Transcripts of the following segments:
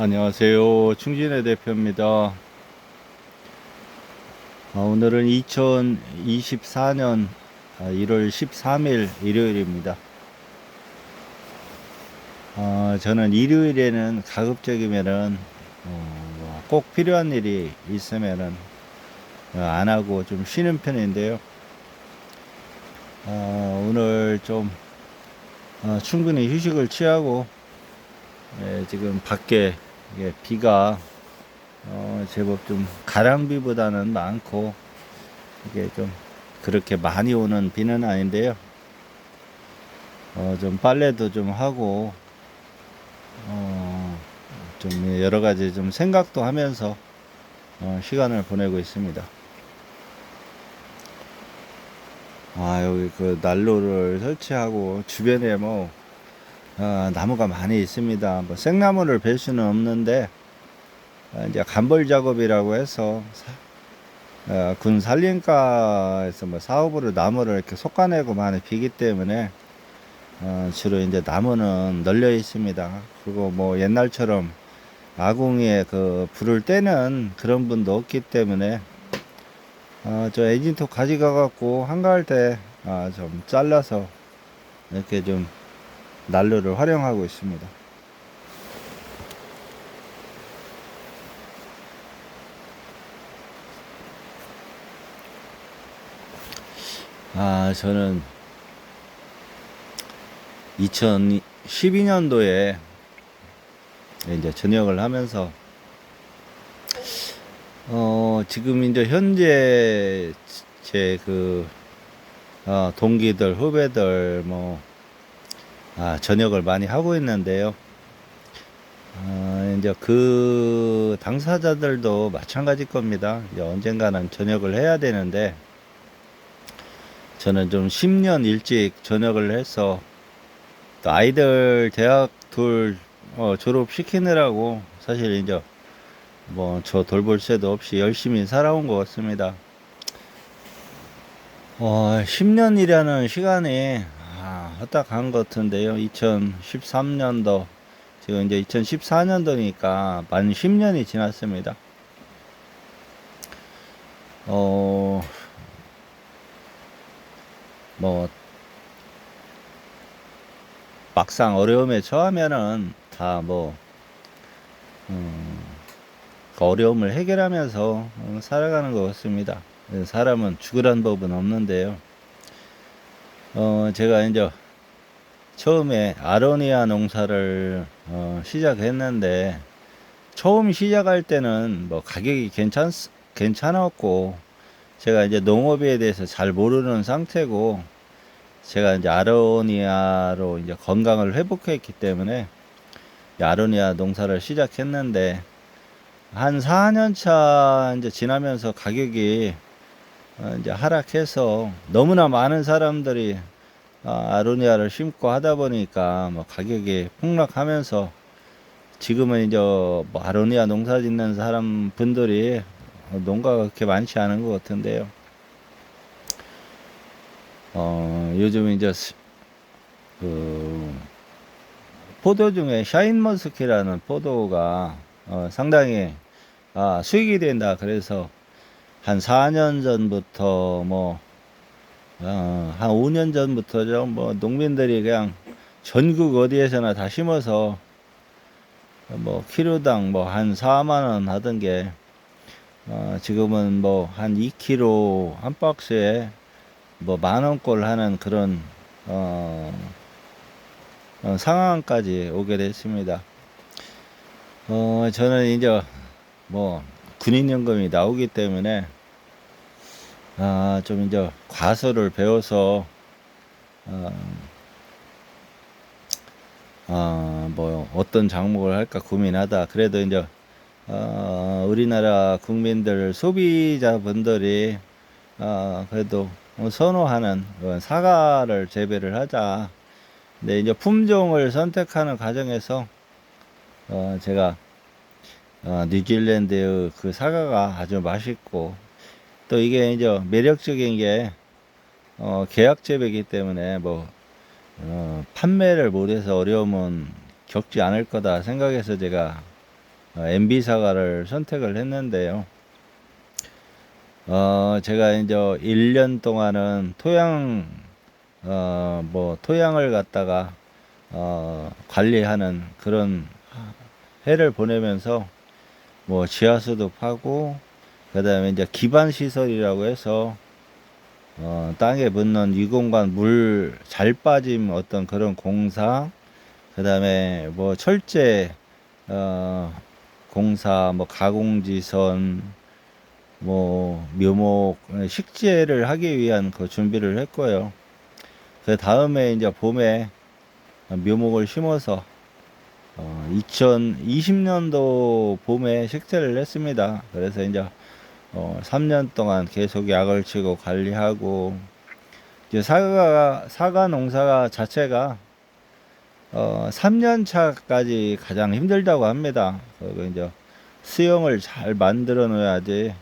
안녕하세요. 충진의 대표입니다. 아, 오늘은 2024년 1월 13일 일요일입니다. 아, 저는 일요일에는 가급적이면은 어, 꼭 필요한 일이 있으면은 어, 안 하고 좀 쉬는 편인데요. 아, 오늘 좀 어, 충분히 휴식을 취하고 예, 지금 밖에 이게 비가 어, 제법 좀 가랑비보다는 많고 이게 좀 그렇게 많이 오는 비는 아닌데요. 어, 좀 빨래도 좀 하고 어, 좀 여러 가지 좀 생각도 하면서 어, 시간을 보내고 있습니다. 아 여기 그 난로를 설치하고 주변에 뭐 어, 나무가 많이 있습니다. 뭐 생나무를 벨 수는 없는데 어, 이제 간벌 작업이라고 해서 사- 어, 군 산림과에서 뭐 사업으로 나무를 이렇게 솎아내고 많이 비기 때문에 어, 주로 이제 나무는 널려 있습니다. 그리고 뭐 옛날처럼 아궁이에 그 불을 떼는 그런 분도 없기 때문에 어, 저 엔진톱 가져가 갖고 한가할 때 아, 좀 잘라서 이렇게 좀 난로를 활용하고 있습니다. 아, 저는 2012년도에 이제 전역을 하면서 어, 지금 이제 현재 제 그 어, 동기들, 후배들 뭐 아, 전역을 많이 하고 있는데요. 아, 이제 그 당사자들도 마찬가지 겁니다. 이제 언젠가는 전역을 해야 되는데, 저는 좀 10년 일찍 전역을 해서, 또 아이들 대학 둘 어, 졸업시키느라고 사실 이제 뭐 저 돌볼 새도 없이 열심히 살아온 것 같습니다. 어, 10년이라는 시간이 아, 허딱한 것 같은데요. 2013년도, 지금 이제 2014년도니까 만 10년이 지났습니다. 어, 뭐, 막상 어려움에 처하면은 다 뭐, 음, 그 어려움을 해결하면서 어, 살아가는 것 같습니다. 사람은 죽으란 법은 없는데요. 어, 제가 이제 처음에 아로니아 농사를 어, 시작했는데 처음 시작할 때는 뭐 가격이 괜찮 괜찮았고 제가 이제 농업에 대해서 잘 모르는 상태고 제가 이제 아로니아로 이제 건강을 회복했기 때문에 이 아로니아 농사를 시작했는데 한 4년 차 이제 지나면서 가격이 어, 이제 하락해서 너무나 많은 사람들이 아, 아로니아를 심고 하다 보니까 뭐 가격이 폭락하면서 지금은 이제 뭐 아로니아 농사 짓는 사람 분들이 농가가 그렇게 많지 않은 것 같은데요. 어, 요즘 이제 스- 그 포도 중에 샤인머스키라는 포도가 어, 상당히 아, 수익이 된다. 그래서 한 4년 전부터 뭐, 어, 한 5년 전부터죠. 뭐, 농민들이 그냥 전국 어디에서나 다 심어서 뭐, 키로당 뭐, 한 4만 원 하던 게, 어, 지금은 뭐, 한 2kg 한 박스에 뭐, 만 원꼴 하는 그런, 어, 어, 상황까지 오게 됐습니다. 어, 저는 이제 뭐, 군인연금이 나오기 때문에 아, 좀 이제 과서를 배워서 어, 어, 뭐 어떤 종목을 할까 고민하다 그래도 이제 어, 우리나라 국민들 소비자분들이 어, 그래도 선호하는 사과를 재배를 하자. 근데 이제 품종을 선택하는 과정에서 어, 제가 어, 뉴질랜드의 그 사과가 아주 맛있고 또 이게 이제 매력적인 게 어, 계약 재배이기 때문에 뭐 어, 판매를 못해서 어려움은 겪지 않을 거다 생각해서 제가 MB 사과를 선택을 했는데요. 어, 제가 이제 1년 동안은 토양, 어, 뭐, 토양을 갖다가, 어, 관리하는 그런 해를 보내면서, 뭐, 지하수도 파고, 그 다음에 이제 기반 시설이라고 해서, 어, 땅에 묻는 유공간 물잘 빠짐 어떤 그런 공사, 그 다음에 뭐, 철제, 어, 공사, 뭐, 가공지선, 뭐 묘목 식재를 하기 위한 그 준비를 했고요. 그 다음에 이제 봄에 묘목을 심어서 어 2020년도 봄에 식재를 했습니다. 그래서 이제 어 3년 동안 계속 약을 치고 관리하고 이제 사과 사과 농사가 자체가 어 3년 차까지 가장 힘들다고 합니다. 그리고 이제 수영을 잘 만들어 놓아야지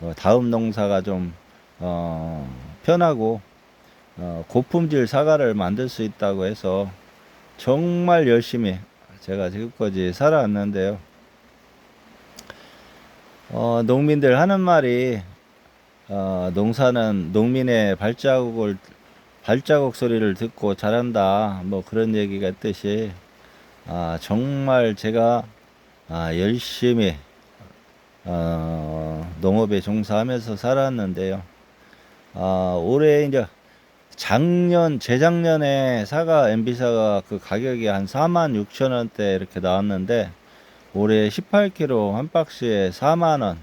어, 다음 농사가 좀 어, 편하고 어, 고품질 사과를 만들 수 있다고 해서 정말 열심히 제가 지금까지 살아왔는데요. 어, 농민들 하는 말이 어, 농사는 농민의 발자국을 발자국 소리를 듣고 자란다 뭐 그런 얘기가 있듯이 아, 정말 제가 아, 열심히 어, 농업에 종사하면서 살았는데요. 아, 올해 이제 작년, 재작년에 사과, MB사가 그 가격이 한 4만 6천 원대 이렇게 나왔는데, 올해 18kg 한 박스에 4만 원,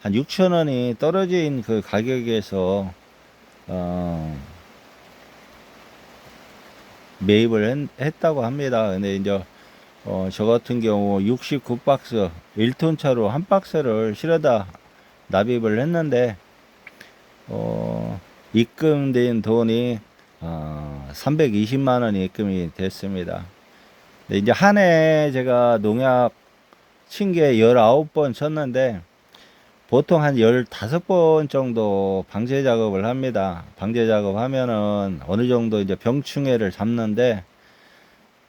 한 6천 원이 떨어진 그 가격에서, 어, 매입을 했, 다고 합니다. 근데 이제 어, 저 같은 경우 69박스 1톤 차로 한 박스를 실어다 납입을 했는데 어, 입금된 돈이 어, 320만 원이 입금이 됐습니다. 이제 한 해 제가 농약 친 게 19번 쳤는데 보통 한 15번 정도 방제 작업을 합니다. 방제 작업 하면은 어느 정도 이제 병충해를 잡는데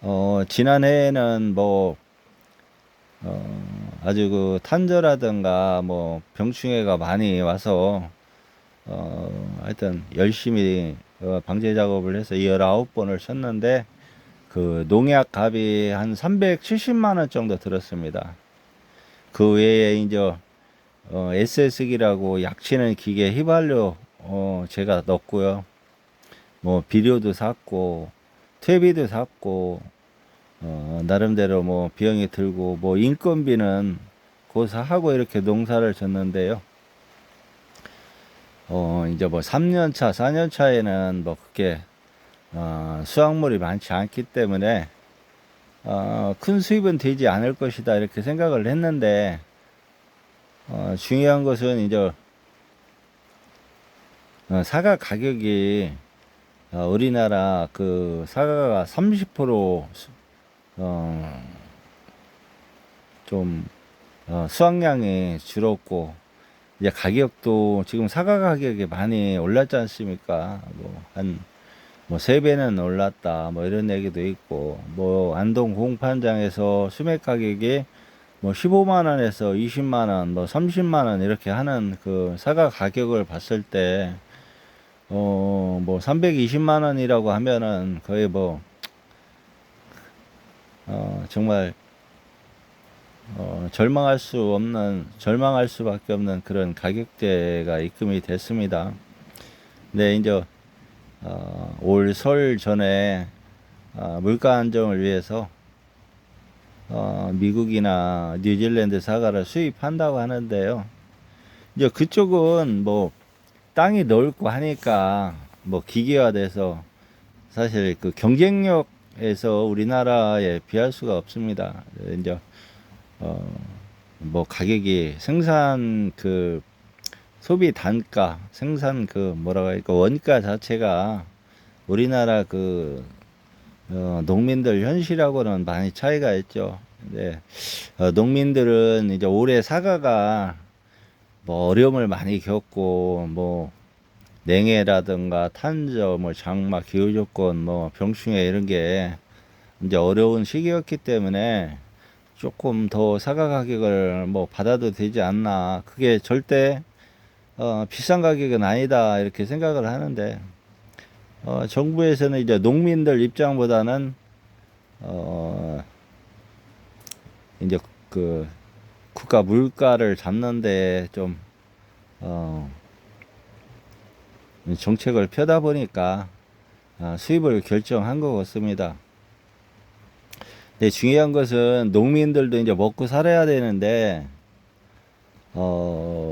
어, 지난해에는 뭐, 어, 아주 그 탄저라든가 뭐 병충해가 많이 와서, 어, 하여튼 열심히 어, 방제 작업을 해서 19번을 쳤는데, 그 농약 값이 한 370만 원 정도 들었습니다. 그 외에 이제, 어, SS기라고 약치는 기계 휘발유, 어, 제가 넣었고요. 뭐 비료도 샀고, 퇴비도 샀고 어, 나름대로 뭐 비용이 들고 뭐 인건비는 고사하고 이렇게 농사를 졌는데요. 어, 이제 뭐 3년 차, 4년 차에는 뭐 그렇게 어, 수확물이 많지 않기 때문에 어, 큰 수입은 되지 않을 것이다 이렇게 생각을 했는데 어, 중요한 것은 이제 어, 사과 가격이 어, 우리나라 그 사과가 30% 어, 좀 어, 수확량이 줄었고 이제 가격도 지금 사과 가격이 많이 올랐지 않습니까? 뭐한 뭐 세 배는 올랐다 뭐 이런 얘기도 있고 뭐 안동 공판장에서 수맥 가격이 뭐 15만 원에서 20만 원, 뭐 30만 원 이렇게 하는 그 사과 가격을 봤을 때 어, 뭐 320만 원이라고 하면은 거의 뭐 어, 정말 어, 절망할 수 없는 절망할 수밖에 없는 그런 가격대가 입금이 됐습니다. 네, 이제 어, 올 설 전에 어, 물가 안정을 위해서 어, 미국이나 뉴질랜드 사과를 수입한다고 하는데요. 이제 그쪽은 뭐 땅이 넓고 하니까 뭐 기계화돼서 사실 그 경쟁력에서 우리나라에 비할 수가 없습니다. 이제 어 뭐 가격이 생산 그 소비 단가, 생산 그 뭐라고 할까 원가 자체가 우리나라 그 어, 농민들 현실하고는 많이 차이가 있죠. 네. 어, 농민들은 이제 올해 사과가 뭐 어려움을 많이 겪고 뭐 냉해라든가 탄저 뭐 장마 기후 조건 뭐 병충해 이런 게 이제 어려운 시기였기 때문에 조금 더 사과 가격을 뭐 받아도 되지 않나. 그게 절대 어, 비싼 가격은 아니다 이렇게 생각을 하는데 어, 정부에서는 이제 농민들 입장보다는 어, 이제 그 국가 물가를 잡는데 좀 어, 정책을 펴다 보니까 아, 수입을 결정한 것 같습니다. 근데 중요한 것은 농민들도 이제 먹고 살아야 되는데 어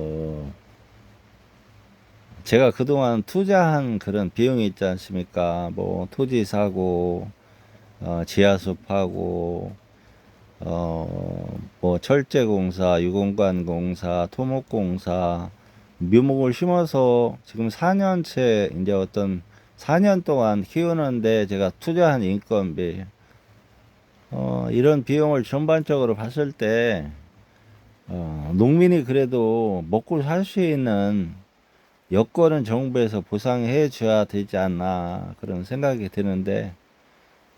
제가 그동안 투자한 그런 비용이 있지 않습니까? 뭐 토지 사고 어 지하수 파고 어 뭐 철제 공사, 유공관 공사, 토목 공사 묘목을 심어서 지금 4년째 이제 어떤 4년 동안 키우는데 제가 투자한 인건비 어, 이런 비용을 전반적으로 봤을 때 어, 농민이 그래도 먹고 살 수 있는 여건은 정부에서 보상해 줘야 되지 않나 그런 생각이 드는데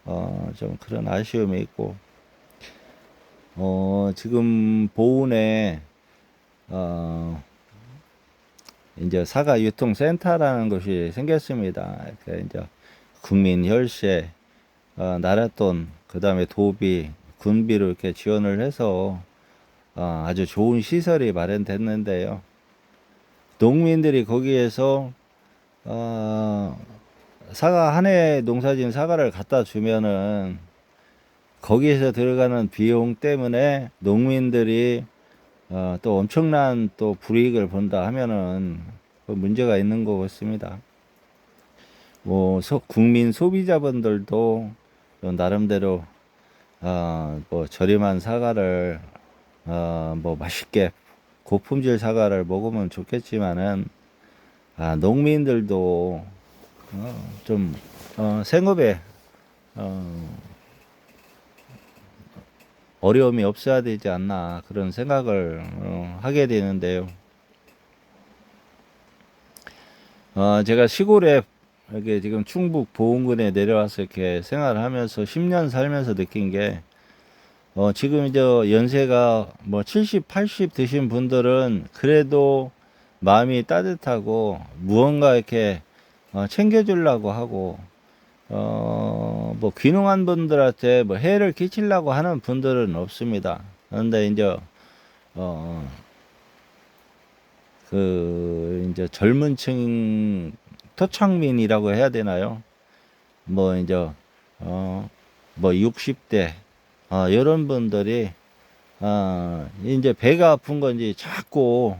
어, 좀 그런 아쉬움이 있고 어, 지금 보은에 어, 이제 사과 유통센터라는 것이 생겼습니다. 그 이제 국민 혈세, 어, 나랏돈, 그 다음에 도비, 군비로 이렇게 지원을 해서 어, 아주 좋은 시설이 마련됐는데요. 농민들이 거기에서 어, 사과 한 해 농사진 사과를 갖다 주면은 거기에서 들어가는 비용 때문에 농민들이 어, 또 엄청난 또 불이익을 본다 하면은 그 문제가 있는 것 같습니다. 뭐 소, 국민 소비자분들도 또 나름대로 어, 뭐 저렴한 사과를 어, 뭐 맛있게 고품질 사과를 먹으면 좋겠지만은 아, 농민들도 어, 좀 어, 생업에 어, 어려움이 없어야 되지 않나 그런 생각을 어, 하게 되는데요. 어, 제가 시골에 여기 지금 충북 보은군에 내려와서 이렇게 생활을 하면서 10년 살면서 느낀 게 어, 지금 이제 연세가 뭐 70, 80 드신 분들은 그래도 마음이 따뜻하고 무언가 이렇게 어, 챙겨주려고 하고 어, 뭐, 귀농한 분들한테 뭐 해를 끼치려고 하는 분들은 없습니다. 그런데 이제, 어, 그, 이제 젊은 층 토착민이라고 해야 되나요? 뭐, 이제, 어, 뭐, 60대, 어, 이런 분들이, 어, 이제 배가 아픈 건지 자꾸,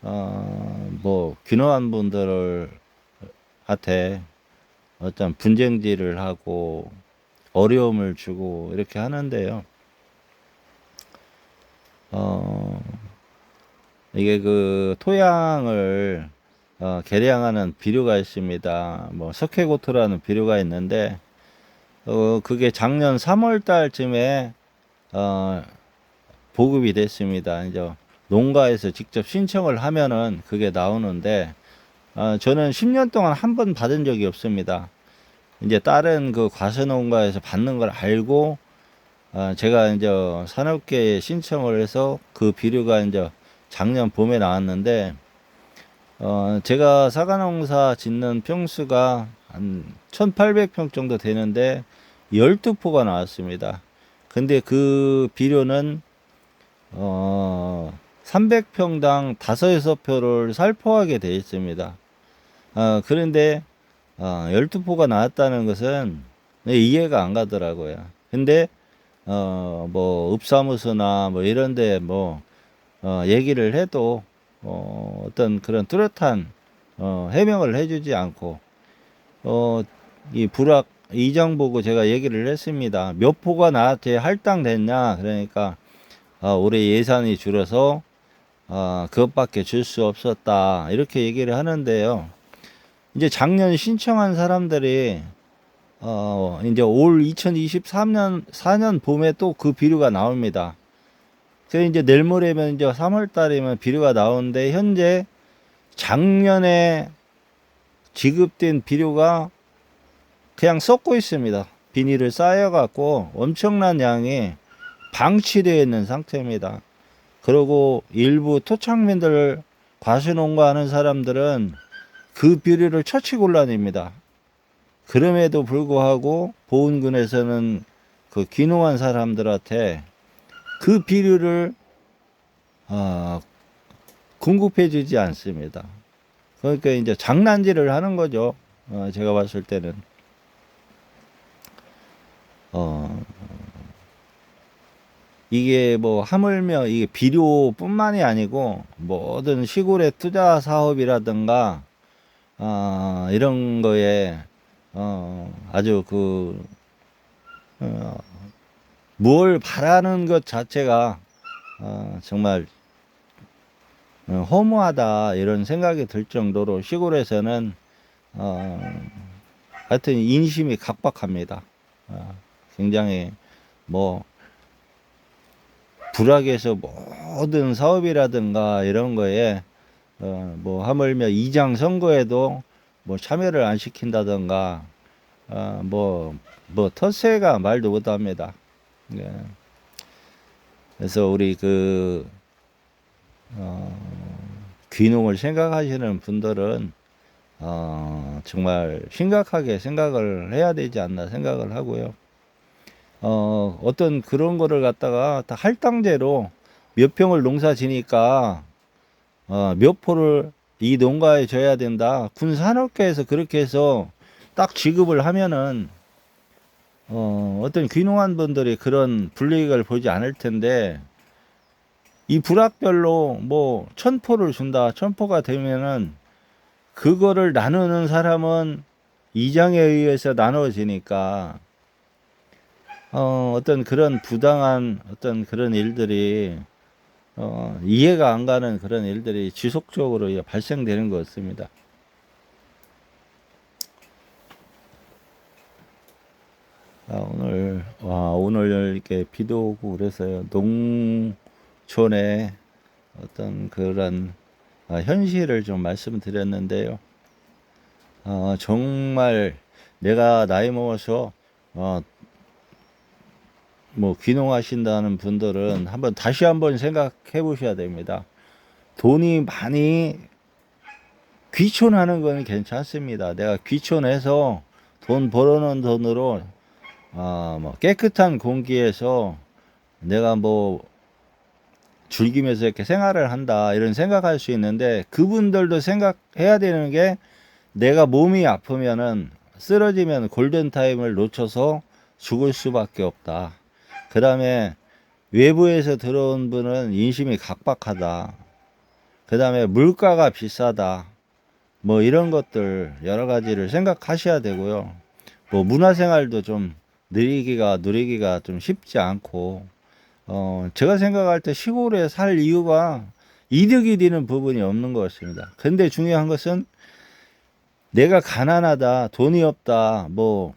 어, 뭐, 귀농한 분들을, 한테 어떤 분쟁질을 하고 어려움을 주고 이렇게 하는데요. 어, 이게 그 토양을 어, 개량하는 비료가 있습니다. 뭐 석회고토라는 비료가 있는데 어, 그게 작년 3월 달쯤에 어, 보급이 됐습니다. 이제 농가에서 직접 신청을 하면은 그게 나오는데 어, 저는 10년 동안 한 번 받은 적이 없습니다. 이제 다른 그 과수 농가에서 받는 걸 알고 어, 제가 이제 산업계에 신청을 해서 그 비료가 이제 작년 봄에 나왔는데 어, 제가 사과농사 짓는 평수가 한 1800평 정도 되는데 12포가 나왔습니다. 근데 그 비료는 어, 300평당 5, 6표를 살포하게 되어 있습니다. 어, 그런데 어, 12포가 나왔다는 것은 이해가 안 가더라고요. 근데 어, 뭐 읍사무소나 뭐 이런 데뭐 어, 얘기를 해도 어, 어떤 그런 뚜렷한 어, 해명을 해주지 않고 어, 이 불악 이장 보고 제가 얘기를 했습니다. 몇 포가 나한테 할당됐냐? 그러니까 어, 올해 예산이 줄어서 어, 그것밖에 줄 수 없었다. 이렇게 얘기를 하는데요. 이제 작년 신청한 사람들이 어 이제 올 2023년 4년 봄에 또 그 비료가 나옵니다. 그래서 이제 내일 모레면 이제 3월 달이면 비료가 나오는데 현재 작년에 지급된 비료가 그냥 썩고 있습니다. 비닐을 쌓여 갖고 엄청난 양이 방치되어 있는 상태입니다. 그리고 일부 토착민들 과수농가하는 사람들은 그 비료를 처치 곤란입니다. 그럼에도 불구하고 보훈군에서는 그 귀농한 사람들한테 그 비료를 어, 공급해 주지 않습니다. 그러니까 이제 장난질을 하는 거죠. 어, 제가 봤을 때는 어, 이게 뭐 하물며 이게 비료뿐만이 아니고 모든 시골의 투자 사업이라든가 아, 이런 거에 어, 아주 그 어, 뭘 바라는 것 자체가 어, 정말 어, 허무하다 이런 생각이 들 정도로 시골에서는 어, 하여튼 인심이 각박합니다. 어, 굉장히 뭐 불악에서 모든 사업이라든가 이런 거에 어, 뭐 하물며 이장 선거에도 뭐 참여를 안 시킨다든가 어, 뭐, 뭐 텃세가 말도 못합니다. 예. 그래서 우리 그 어, 귀농을 생각하시는 분들은 어, 정말 심각하게 생각을 해야 되지 않나 생각을 하고요. 어, 어떤 그런 거를 갖다가 다 할당제로 몇 평을 농사 지니까 어, 몇 포를 이 농가에 줘야 된다. 군산업계에서 그렇게 해서 딱 지급을 하면은 어, 어떤 귀농한 분들이 그런 불이익을 보지 않을 텐데 이 불악별로 뭐 천포를 준다. 천포가 되면은 그거를 나누는 사람은 이장에 의해서 나눠지니까 어, 어떤 그런 부당한 어떤 그런 일들이 어, 이해가 안 가는 그런 일들이 지속적으로 발생되는 것 같습니다. 아, 오늘 와 오늘 이렇게 비도 오고 그래서요 농촌의 어떤 그런 아, 현실을 좀 말씀드렸는데요. 어, 정말 내가 나이 먹어서 어, 뭐 귀농하신다는 분들은 한번 다시 한번 생각해 보셔야 됩니다. 돈이 많이 귀촌하는 건 괜찮습니다. 내가 귀촌해서 돈 벌어놓은 돈으로 아, 뭐 깨끗한 공기에서 내가 뭐 즐기면서 이렇게 생활을 한다 이런 생각할 수 있는데 그분들도 생각해야 되는 게 내가 몸이 아프면은 쓰러지면 골든 타임을 놓쳐서 죽을 수밖에 없다. 그 다음에 외부에서 들어온 분은 인심이 각박하다. 그 다음에 물가가 비싸다. 뭐 이런 것들 여러 가지를 생각하셔야 되고요. 뭐 문화생활도 좀 누리기가 누리기가 좀 쉽지 않고 어 제가 생각할 때 시골에 살 이유가 이득이 되는 부분이 없는 것 같습니다. 근데 중요한 것은 내가 가난하다, 돈이 없다, 뭐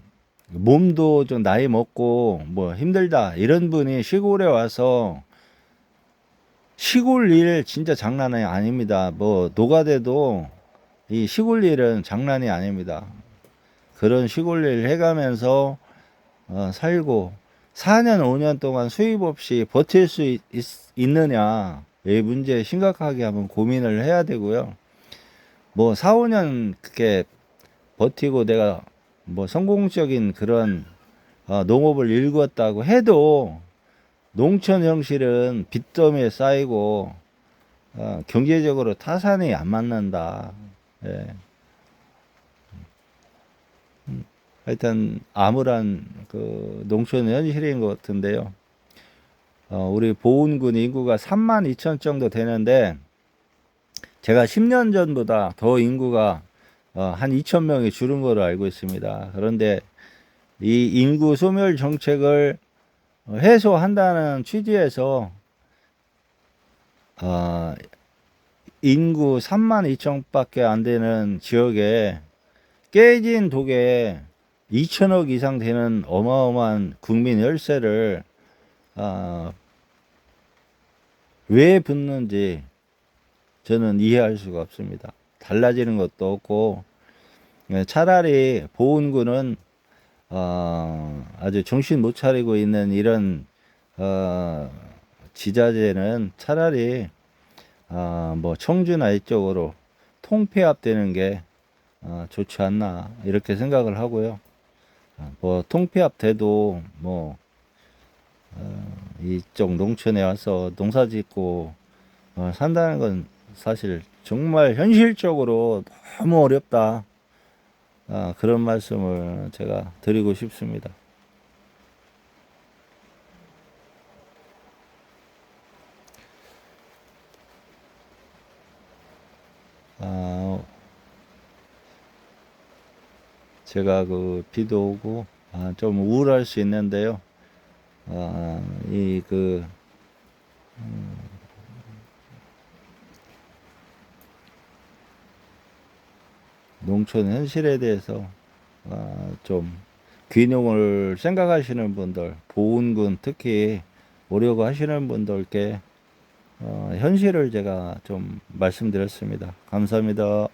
몸도 좀 나이 먹고 뭐 힘들다 이런 분이 시골에 와서 시골 일 진짜 장난이 아닙니다. 뭐 노가대도 이 시골 일은 장난이 아닙니다. 그런 시골 일 해가면서 어, 살고 4년 5년 동안 수입 없이 버틸 수 있, 있느냐 이 문제 심각하게 한번 고민을 해야 되고요. 뭐 4, 5년 그렇게 버티고 내가 뭐 성공적인 그런 어, 농업을 일구었다고 해도 농촌 형실은 빚더미에 쌓이고 어, 경제적으로 타산이 안 맞는다. 예. 음, 하여튼 암울한 그 농촌 현실인 것 같은데요. 어, 우리 보은군 인구가 3만 2천 정도 되는데 제가 10년 전보다 더 인구가 어, 한 2천 명이 줄은 걸로 알고 있습니다. 그런데 이 인구 소멸 정책을 해소한다는 취지에서 어, 인구 3만 2천밖에 안 되는 지역에 깨진 독에 2천억 이상 되는 어마어마한 국민 혈세를 어, 왜 붓는지 저는 이해할 수가 없습니다. 달라지는 것도 없고 예, 차라리 보훈군은 어, 아주 정신 못 차리고 있는 이런 어, 지자재는 차라리 아, 뭐 청주나 이쪽으로 통폐합되는 게 어, 좋지 않나 이렇게 생각을 하고요. 아, 뭐 통폐합 돼도 뭐 어, 이쪽 농촌에 와서 농사 짓고 어, 산다는 건 사실 정말 현실적으로 너무 어렵다. 아, 그런 말씀을 제가 드리고 싶습니다. 제가 그 비도 오고 아, 좀 우울할 수 있는데요. 아, 이그 농촌 현실에 대해서 아, 좀 귀농을 생각하시는 분들, 보훈군 특히 오려고 하시는 분들께 어, 현실을 제가 좀 말씀드렸습니다. 감사합니다.